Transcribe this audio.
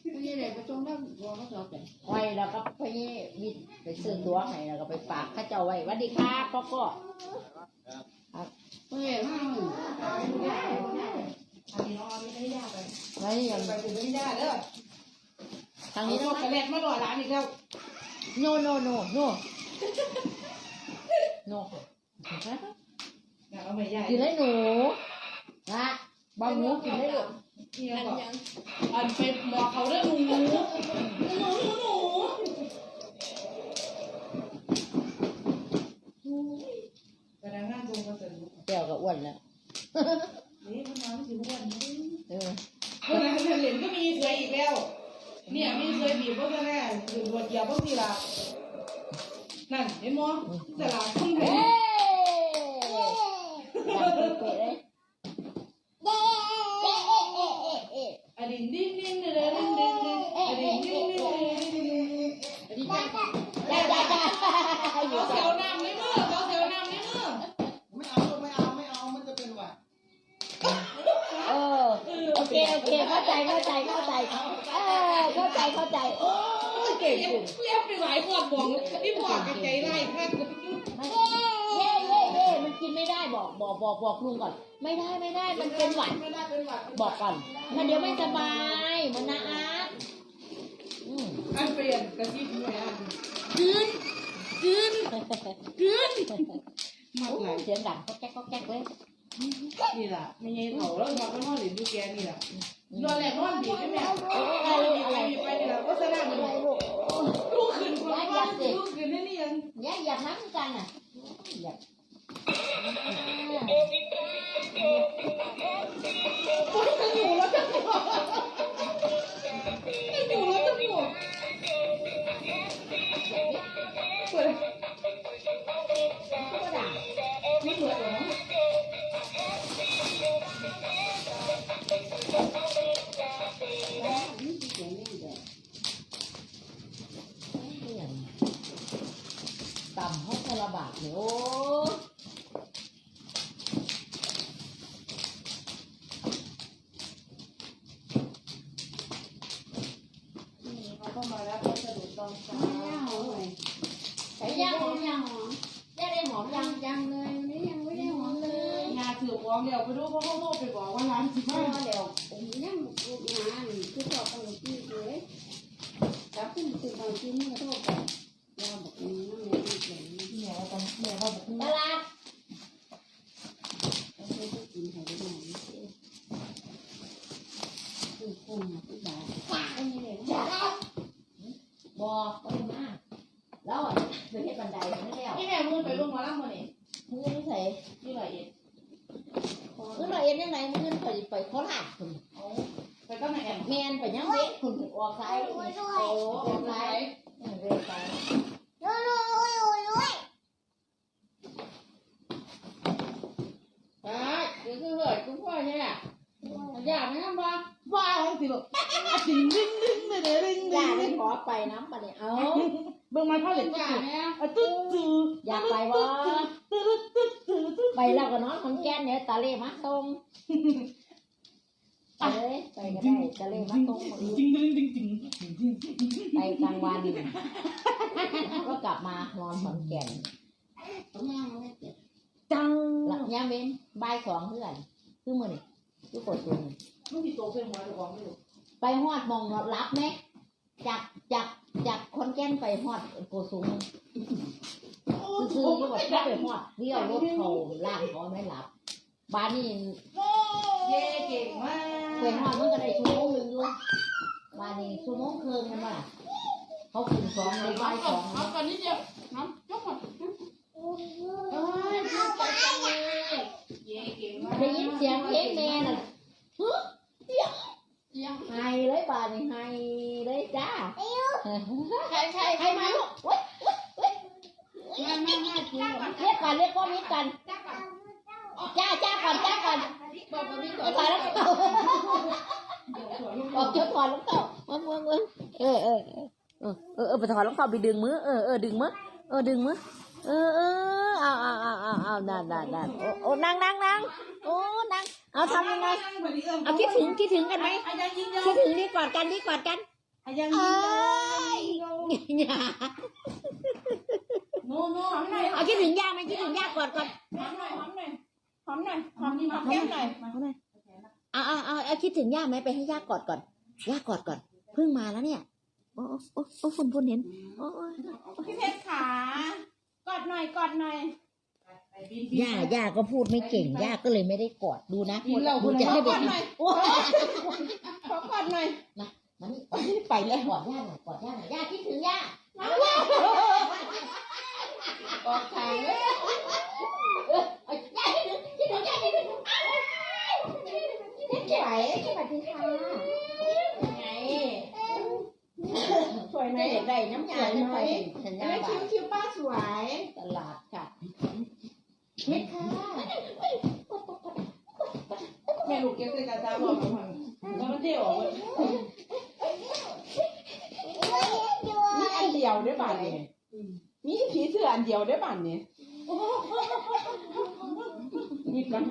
ไม่ใช่เด็กไปจงแล้วบัวเขาสอบแต่ไว้แล้วก็พี่วิทย์ไปซื้อตัวให้แล้วก็ไปฝากเข้าเจ้าไว้หวัสดีครับพ่อก็ไม่เห็นห้างอันนี้น้องไม่ได้ยากไปไว้ยังไปถึงไม่ได้เด้อทางอันนี้นี้ต้องกระเล็ดมาหล่อร้านอีกแล้วโนโนโนโนโนอยากเอาไปใหญ่กินเลยหนูนะบางหนูกินได้ เนี่ยังบอกอันเป็นหมอเขาเรื่องหนูหนูหนูหนูพนักงานตรงก็สนุกแก้วก็อ้วนแล้วนี่พนักงานสิบวันเออพนักงานเหรียญก็มีเคยอีกแล้ว เนี่ยมีเคยบีบเพราะแม่หรือวัดเดียวบางทีละนั่นเห็นมั้ยแต่ลาดทุ่งไทเอ้ย ดังเป๊ะๆเลยเอ๊ะเอ๊ะเอ๊ะเอ๊ะเอ๊ะ อันนี้ดิ้งดิ้ง เลยดิ้งดิ้งดิ้งอันนี้ดิ้งดิ้งเลยดิ้งดิ้งอันนี้ได้จ้าจ้าจ้าอเขาเสียวน้ำในมือเขาเสียวน้ำในมือไม่เอาไม่เอาไม่เอามันจะเป็นวัดเออโอเคโอเคเข้าใจเข้าใจเข้าใจเออเข้าใจเข้าใจโอ้ยเก่งเลี้ยงเลี้ยไปหลายขวดบอกพี่บอกกับใจไล่แค่ไม่เย่เย่เย่มัน กินไม่ได้บอกบอกบอกบอกลุงก่อน ไม่ได้ไม่ได้มันเป็นหวัดไม่ได้เป็นหวัดบอกก่อนมันเดี๋ยวไม่สบายเหมันนะอาร์ตอืมอันเปลี่ยนกระซิบหน่อยอะกืนกืนกืนมาโอ้ไหลยเสียงดังก็แก๊กก็แก๊กเลยนี่แหละไม่ใช่เขาแล้วมาไม่ห้องหรือดูแกนี่แหละนอนแหลกนอนดีไหมแม่โอ้ยอะไรลูกอะไรไปนี่แหละก็สนามอะไรลูก หอมยัยังงยังเลยวันนี้ยังไม่ได้หอมเลยงานถือของเดี๋ยวไปดูเพราะเขาโมไปบอกว่าร้านสิพบ้าอเดี๋ยวผมยังลูกงานคือบอกกันที่เลยจับขึ้นตื่นตอนที่นี่ก็โทษกันเราบอกนี้นั่งเล่นเฉยเนี่ยเราต้องเนี่ยเราบอกตลาดเราเคยกินไข่ได้ไหมคือคุ้มที่บ้านก็มีเลยบอกไปมาแล้วอะ เคยเห็นบันไดไม่แล้วพี่แม่มึงไปลงมาล่างมาเนี่ยมือไม่ใส่ที่ไหนเองมือหน่อยเอ็นยังไงมือไปไปโคราชคุณไปก็ไหนแอมแมนไปยังเวทคุณออกซ้ายโอ้โอ้ออกซ้ายเวทซ้ายไปเดี๋ยวคือเหิดกูพ่อเนี่ยอยากไหมน้ำบ้าบ้าทั้งสิแบบดิ้งดิ้งดิ้งเลยเด้ดิ้งย่าดิ้งได้ขอไปน้ำปะเนี่ยเอา เบิ่งมาเท่าไหร่จ้าเนี่ยตึ๊ดตึ๊ดอยากไปบ่ตึ๊ดตึ๊ดตึ๊ดตึ๊ดไปแล้วก็นอนขอนแก่นเนี่ยตาเล่มาตรงไปเลยไปก็ได้ตาเล่มาตรงหมดเลยดิ้งดิ้งดิ้งดิ้งดิ้งดิ้งไปกลางวันก็กลับมานอนขอนแก่นต้องย่งเจ็บจังหลังยามเว้นบ่ายสองเพื่อนคือมือนี่คือกดตัวนี่มึงติดโตเพื่อนหัวหรือของไม่รู้ไปฮอดมองนอนรับไหม จากจากจากคนแก่นไปฮอดโกสุงซื้อๆที่ว่าถ้าไปฮอดเลี้ยวรถเขาล่างเขาไม่หลับบ้านนี่เย่เก่งมากไปฮอดมันก็ได้ชั่วโมงหนึงอยู่บ้านนี่ชั่วโมงครึ่งมันว่าเขาขึ้นสองเลยบ่ายสอง เอาตอนนี้เดียวน้ำยกมดเอ้ยดีใจจังเลยเย่เก่งมาก ได้ยินเสียงเพลงแม่น่ะฮึเสียงเสียงไห้เลยบ้านนี่ไห้เลยจ้า ใครใคร ใครมาลูกเว้ยเว้ยเว้ย แม่แม่แม่กินก่อน เรียกก่อนเรียกพ่อมิตรกันจ้าจ้าก่อนจ้าก่อนบอกกับพี่ก่อเอานถอยแล้วก็ออกจะถอดรองเท้ามึงมึงมึงเออเออเออเออเออไปถอดรองเท้าไปดึงมือเออเออดึงมือเออดึงมือเออเออเอาเอาเอาเอาเอาได้ได้ได้โอ้โอ้นั่งนั่งนั่งโอ้นั่งเอาทำยังไงเอาเอาคิดถึงคิดถึงกันไหมอายังยิงยงคิดถึงนี่กอดกันนี่กอดกันอายังเอ้ยิงยงยอย่าโน่โน่หอมหน่อยเอาคิดถึงย่าไหมคิดถึงย่ากอดก่อนหอมหน่อยหอมหน่อยหอมหน่อยหอมหอมแก้มหน่อยเอาเอาเอาเอาคิดถึงย่าไหมไปให้ย่ากอดก่อนย่ากอดก่อนเพิ่งมาแล้วเนี่ยโอ้โอ้โอ้โอ้ฝุ่นฝุ่นเห็นโอ้โอ้พี่เพชรขากอดหน่อยกอดหน่อยย่าย่าก็พูดไม่เก่งย่าก็เลยไม่ได้กอดดูนะกินเราดูคุณจะให้กเด็อกดหน่อยโอ้ขอกอดหน่อยมันนี่ไปแล้วกอดย่าหน่อยกอดย่าหน่อยย่าคิดถึงย่า กอดขางเลยเอาย่าคิดถึงคิดถึงย่าคิดถึงคิดไหวสวัสดีค่ะไงสวยไหมไม่ได้น้ำยาจะไปสัญญาไม่บาคิ้วคิ้วป้าสวยตลาดค่ะเม็ดค่ะแม่ลูกเก็บใส่กระจาบอกมันแล้วมันเดี่ยวมีอันเดียวได้บ้านนี่มีผีเสื้ออันเดียวได้บ้านนี่นี่กัน